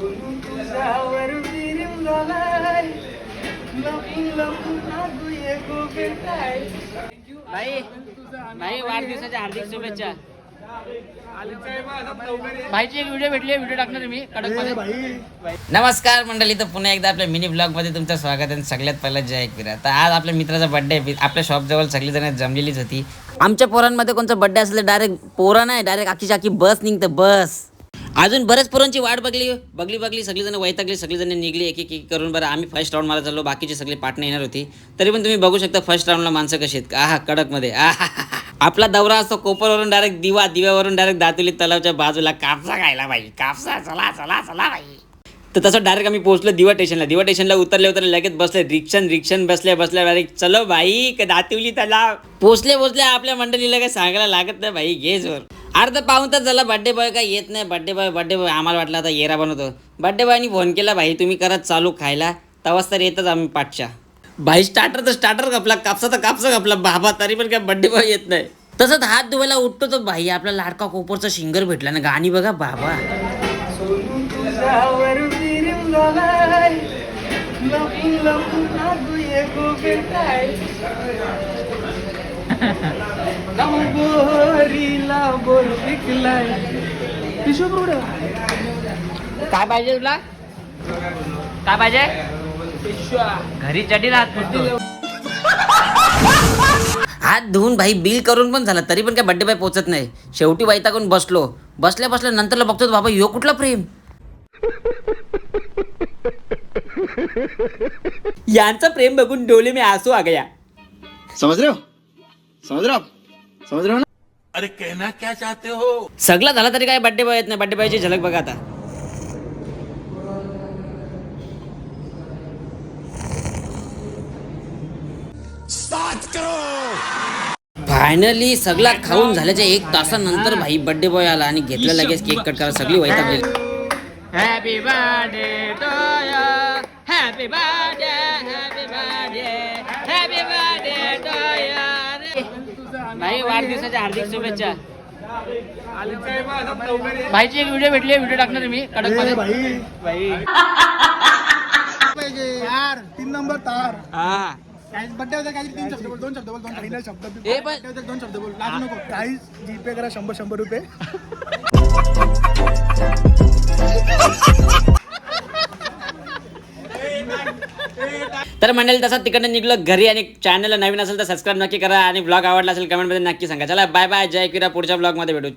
तुझ्यावर विरीम झालाय लपून लपून नागू एक भेटाय भाई भाई वाढदिवसाच्या हार्दिक शुभेच्छा. भाईची एक व्हिडिओ भेटली व्हिडिओ टाकणार मी कडकमध्ये नमस्कार मंडळी तर पुन्हा एकदा आपल्या मिनी ब्लॉगमध्ये तुमचं स्वागत आहे. सगळ्यात पहिलं जय एकविरा तर आज आपल्या मित्राचा बड्डे आहे. आपल्या शॉपजवळ सगळी जण जमलेलीच होती. आमच्या पोरांमध्ये कोणचा बड्डे असलं डायरेक्ट पोरा नाही डायरेक्ट अख्खीच्या अख्खी बस निघतं बस. अजून बऱ्याच पोरांची वाट बघली बघली बघली. सगळीजण वैतागली सगळीजण निघली एक एक एक करून बरं आम्ही फर्स्ट राऊंड मारा चाललो. बाकीचे सगळे पार्टनर येणार होती. तरी पण तुम्ही बघू शकता फर्स्ट राऊंडला माणसं कशी आहेत. आहा कडकमध्ये. आहा आपला दौरा असतो कोपरवरून डायरेक्ट दिवा दिव्यावरून डायरेक्ट दातुली तलावच्या बाजूला कापसा खायला पाहिजे कापसा चला चला चला बाई. तर तसं डायरेक्ट आम्ही पोहोचलो दिवा स्टेशनला दिवा स्टेशनला उतरले उतरले लगेच बसले. रिक्षण रिक्षण बसल्या बसल्या डायरेक्ट चलो भाई का दातिवली तलाव. पोचले पोचले आपल्या मंडळीला काही सांगायला लागत नाही भाई घे जोर. अर्धा पाहून तर झाला बड्डे बॉय काय येत नाही. बड्डे बॉय बड्डे बॉय आम्हाला वाटलं आता येरा बनवतो. बड्डे बॉयनी फोन केला भाई तुम्ही करत चालू खायला. तवाच तर येतच आम्ही पाठच्या. भाई स्टार्टर तर स्टार्टर कपला कापसा तर कापसा कपला बाबा तरी पण काय बड्डे बॉय येत नाही. तसंच हात धुवायला उठतो तर भाई आपला लाडका कोपरचा शिंगर भेटला ना गाणी बघा बाबा. बोरीला बोर काय पाहिजे तुला? काय पाहिजे? घरी चटी राहत हात धुवून भाई बिल करून पण झालं तरी पण काय बड्डे बाय पोचत नाही. शेवटी वैतागून बसलो. बसल्या बसल्या नंतरला बघतो बाबा ह्यो कुठला प्रेम? यांचा प्रेम बघून डोले मी आसू आ गया समझ रहे हो समझ रहे हो आप समझ रहे हो? ना सगळं झालं तरी काय बड्डे बॉय येत नाही बड्डे बॉयची झलक बघा आता फायनली सगळा खाऊन झाल्याच्या एक तासानंतर भाई बड्डे बॉय आला आणि घेतलं लगेच केक कट करा सगळी वैतागली. हॅपी बर्थडे हॅपी बर्थडे भाई वाढदिवसाच्या हार्दिक शुभेच्छा. भाईची एक व्हिडिओ भेटली व्हिडिओ टाकणार मी कडकमध्ये. भाई. पाहिजे. यार तीन नंबर तार. हा. बड्डे होते काही तीन शब्द बोल दोन शब्द बोल दोन फायनल शब्द. ए, पण- birthday होते, दोन शब्द बोल. लागू नको. काही जीपे करा शंभर शंभर रुपये. तर मंडळी तसं तिकडनं निघलो घरी आणि चॅनलला नवीन असेल तर सबस्क्राईब नक्की करा आणि ब्लॉग आवडला असेल कमेंटमध्ये नक्की सांगा. चला बाय बाय जय किरा पुढच्या ब्लॉगमध्ये भेटू.